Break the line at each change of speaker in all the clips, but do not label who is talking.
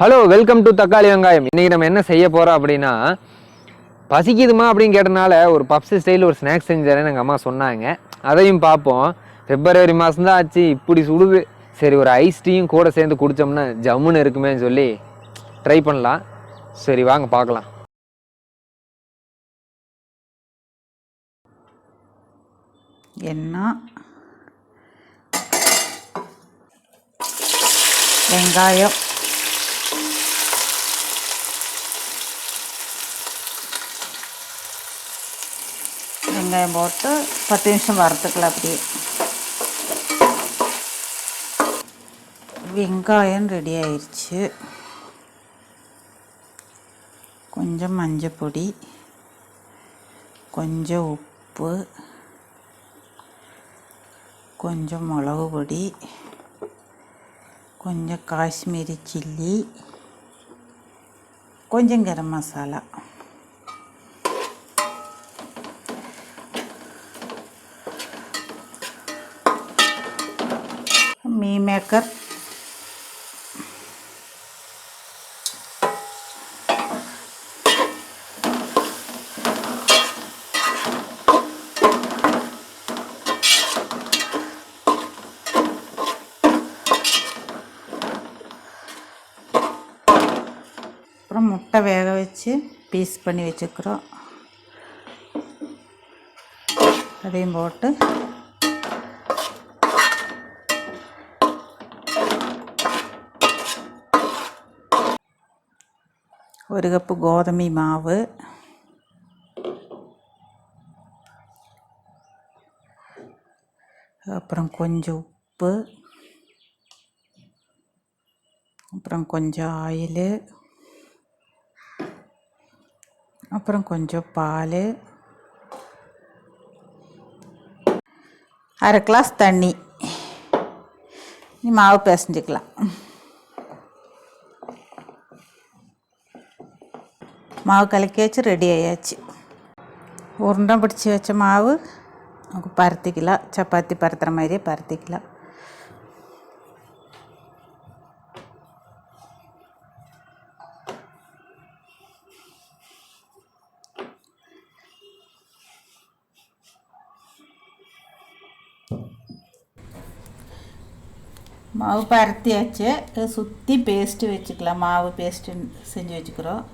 Hello welcome to தக்காளி வெங்காயம் இன்றைக்கி நம்ம என்ன செய்ய போகிறோம் அப்படின்னா பசிக்குதுமா அப்படின்னு கேட்டனால ஒரு பப்ஸ் ஸ்டைல் ஒரு ஸ்நாக்ஸ் செஞ்சாருன்னு எங்கள் அம்மா சொன்னாங்க. அதையும் பார்ப்போம். பிப்ரவரி மாதம் தான் ஆச்சு இப்படி சுடுது. சரி ஒரு ஐஸ் டீயும் கூட சேர்ந்து குடித்தோம்னா ஜம்முன்னு இருக்குமேன்னு சொல்லி ட்ரை பண்ணலாம். சரி வாங்க பார்க்கலாம்.
என்ன? வெங்காயம். வெங்காயம் போட்டு பத்து நிமிஷம் வறுத்துக்கலாம் அப்படியே. வெங்காயம் ரெடி ஆயிடுச்சு கொஞ்சம் மஞ்சள் பொடி கொஞ்சம் உப்பு கொஞ்சம் மிளகு பொடி கொஞ்சம் காஷ்மீரி சில்லி கொஞ்சம் கரம் மசாலா. மீ மேக்கர் அப்புறம் முட்டை வேக வச்சு பீஸ் பண்ணி வச்சுக்கிறோம் அதையும் போட்டு ஒரு கப்பு கோதுமை மாவு அப்புறம் கொஞ்சம் உப்பு அப்புறம் கொஞ்சம் ஆயிலு அப்புறம் கொஞ்சம் பால் அரை கிளாஸ் தண்ணி நீ மாவு பிசைஞ்சிக்கலாம் மாவு கலக்கி வச்சு ரெடி ஆயாச்சு. உருண்டை பிடிச்சி வச்ச மாவு நமக்கு பருத்திக்கலாம். சப்பாத்தி பருத்துற மாதிரியே பருத்திக்கலாம். மாவு பருத்தியாச்சு சுற்றி பேஸ்ட்டு வச்சுக்கலாம். மாவு பேஸ்ட்டு செஞ்சு வச்சுக்கிறோம்.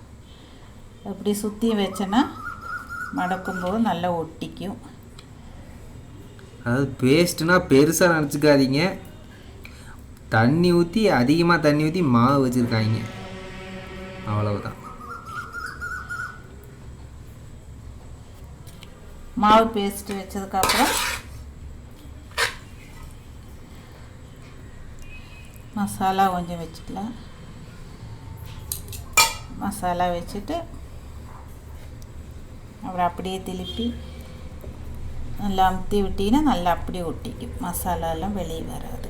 அப்படி சுற்றி வச்சோன்னா மடக்கும்போது நல்லா ஒட்டிக்கும்.
அதாவது பேஸ்ட்னா பெருசாக நினச்சிக்காதீங்க. தண்ணி ஊற்றி அதிகமாக தண்ணி ஊற்றி மாவு வச்சுருக்காங்க. அவ்வளவுதான்.
மாவு பேஸ்ட்டு வச்சதுக்கப்புறம் மசாலா கொஞ்சம் வச்சுக்கலாம். மசாலா வச்சுட்டு அப்புறம் அப்படியே திருப்பி நல்லா அமுத்தி விட்டிங்கன்னா நல்லா அப்படியே ஒட்டிக்கும். மசாலாலாம் வெளியே வராது.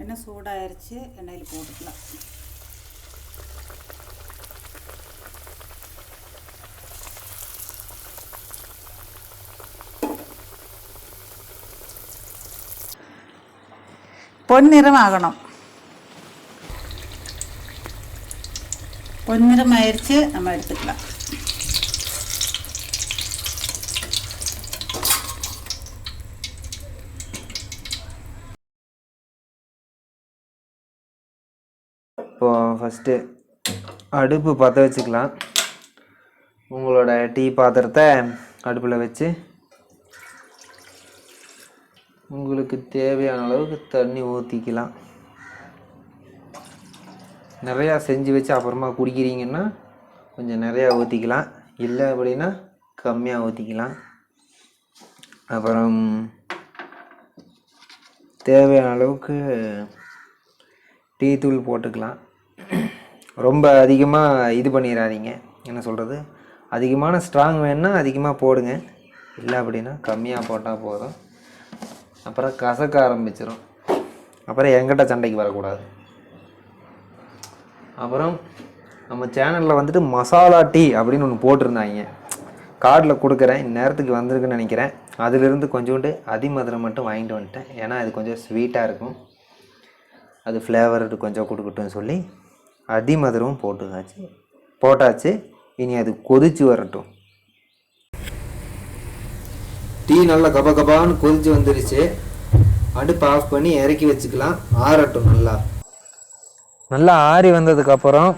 எண்ணெய் சூடாயிருச்சு எண்ணெயில் போட்டுக்கலாம். பொன்னிறம் ஆகணும் பொன்னிறம் ஆயிடுச்சு நம்ம எடுத்துக்கலாம்.
இப்போ ஃபஸ்ட்டு அடுப்பு பற்ற வச்சுக்கலாம். உங்களோட டீ பாத்திரத்தை அடுப்பில் வச்சு உங்களுக்கு தேவையான அளவுக்கு தண்ணி ஊற்றிக்கலாம் நிறையா செஞ்சு வச்சு அப்புறமா குடிக்கிறீங்கன்னா கொஞ்சம் நிறையா ஊற்றிக்கலாம் இல்லை அப்படின்னா கம்மியாக ஊற்றிக்கலாம் அப்புறம் தேவையான அளவுக்கு டீ தூள் போட்டுக்கலாம். ரொம்ப அதிகமாக இது பண்ணிடாதீங்க என்ன சொல்கிறது அதிகமான ஸ்ட்ராங் வேணுன்னா அதிகமாக போடுங்க. இல்லை அப்படின்னா கம்மியாக போட்டால் போதும். அப்புறம் கசக்க ஆரம்பிச்சிடும் அப்புறம் எங்கிட்ட சண்டைக்கு வரக்கூடாது. அப்புறம் நம்ம சேனலில் வந்துட்டு மசாலா டீ அப்படின்னு ஒன்று போட்டிருந்தாங்க. கார்டில் கொடுக்குறேன் இந்நேரத்துக்கு வந்திருக்குன்னு நினைக்கிறேன். அதிலிருந்து கொஞ்சோண்டு அதிமதுரை மட்டும் வாங்கிட்டு வந்துட்டேன். ஏன்னா அது கொஞ்சம் ஸ்வீட்டாக இருக்கும். அது ஃப்ளேவர் கொஞ்சம் கொடுக்கட்டும்னு சொல்லி அதிமதுரமும் போட்டுக்காச்சு போட்டாச்சு. இனி அது கொதிச்சு வரட்டும். டீ நல்லா கப கபான்னு கொதிச்சு வந்துருச்சு. அடுப்பு ஆஃப் பண்ணி இறக்கி வச்சுக்கலாம். ஆறட்டும் நல்லா. நல்லா ஆறி வந்ததுக்கப்புறம்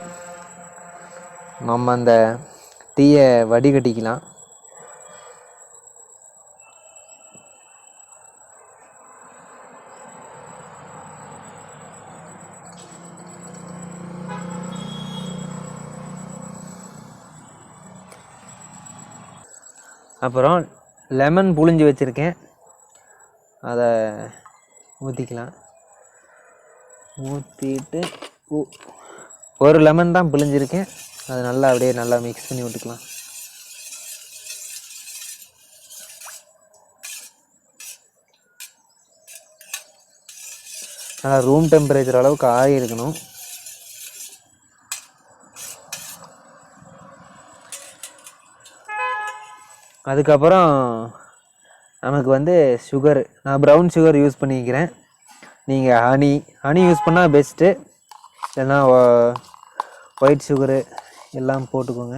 நம்ம அந்த டீயை வடிகட்டிக்கலாம். அப்புறம் லெமன் புழிஞ்சு வச்சுருக்கேன். அதை ஊற்றிக்கலாம் ஊற்றிட்டு ஒரு லெமன் தான் பிழிஞ்சிருக்கேன். அது நல்லா அப்படியே நல்லா மிக்ஸ் பண்ணி விட்டுக்கலாம். நல்லா ரூம் டெம்பரேச்சர் அளவுக்கு ஆறி இருக்கணும் அதுக்கப்புறம் நமக்கு வந்து சுகர் நான் ப்ரௌன் சுகர் யூஸ் பண்ணிக்கிறேன். நீங்கள் ஹனி ஹனி யூஸ் பண்ணால் பெஸ்ட்டு இல்லைன்னா ஒயிட் சுகரு எல்லாம் போட்டுக்கோங்க.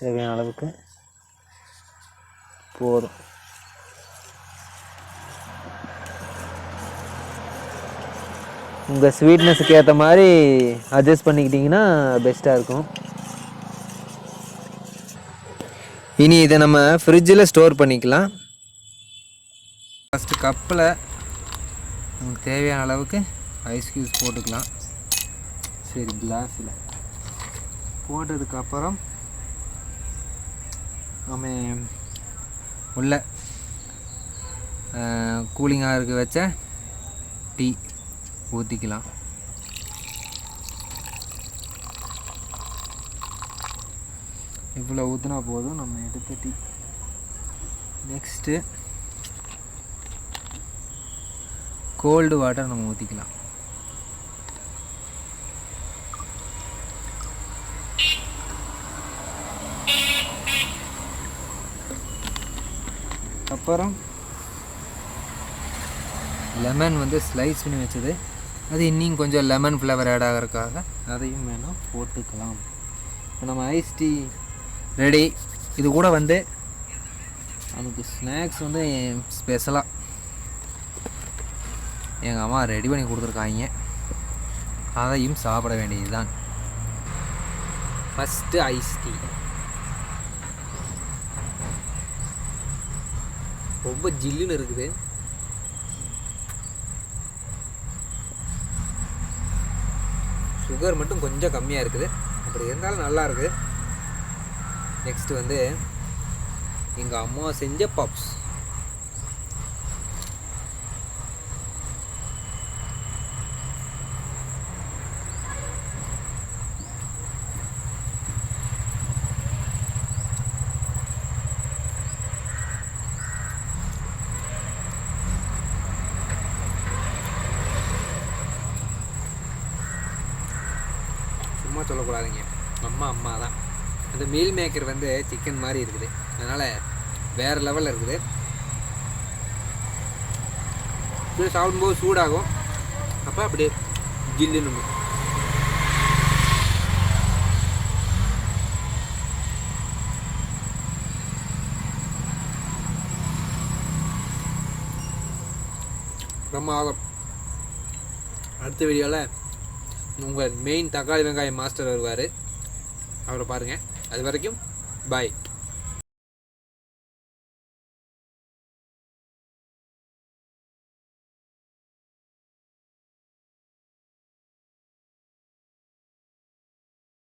தேவையான அளவுக்கு. போதும். உங்கள் ஸ்வீட்னஸுக்கு ஏற்ற மாதிரி அட்ஜஸ்ட் பண்ணிக்கிட்டிங்கன்னா பெஸ்ட்டாக இருக்கும். இனி இதை நம்ம ஃப்ரிட்ஜில் ஸ்டோர் பண்ணிக்கலாம். ஃபஸ்ட்டு கப்பில் நமக்கு தேவையான அளவுக்கு ஐஸ் க்யூஸ் போட்டுக்கலாம். சரி கிளாஸில் போட்டதுக்கப்புறம் நம்ம உள்ள கூலிங்காக இருக்க வச்ச டீ ஊற்றிக்கலாம் இவ்வளோ ஊற்றினா போதும் நம்ம எடுத்த டீ. நெக்ஸ்ட்டு கோல்டு வாட்டர் நம்ம ஊற்றிக்கலாம் அப்புறம் லெமன் வந்து ஸ்லைஸ் பண்ணி வச்சது. அது இன்னும் கொஞ்சம் லெமன் ஃப்ளேவர் ஆட் ஆகிறதுக்காக அதையும் வேணால் போட்டுக்கலாம். இப்போ நம்ம ஐஸ் டீ ரெடி இது கூட வந்து நமக்கு ஸ்நாக்ஸ் வந்து ஸ்பெஷலாக எங்கள் அம்மா ரெடி பண்ணி கொடுத்துருக்காங்க. அதையும் சாப்பிட வேண்டியதுதான். ஃபஸ்ட்டு ஐஸ் டீ ரொம்ப ஜில்லுன்னு இருக்குது. சுகர் மட்டும் கொஞ்சம் கம்மியாக இருக்குது. அப்படி இருந்தாலும் நல்லா இருக்குது. நெக்ஸ்ட் வந்து எங்கள் அம்மா செஞ்ச பப்ஸ் அம்மா சொல்லக்கூடாதுங்க. அம்மா அம்மா தான். அந்த மீல் மேக்கர் வந்து சிக்கன் மாதிரி இருக்குது. அதனால் வேறு லெவலில் இருக்குது. இது சாப்பிடும்போது சூடாகும். அப்போ அப்படி ஜில்லுன்னு பிரமாதம் ரொம்ப ஆகும். அடுத்த வீடியோவில் உங்கள் மெயின் தக்காளி வெங்காயம் மாஸ்டர் வருவார். அவரை பாருங்கள் அது வரைக்கும் பாய்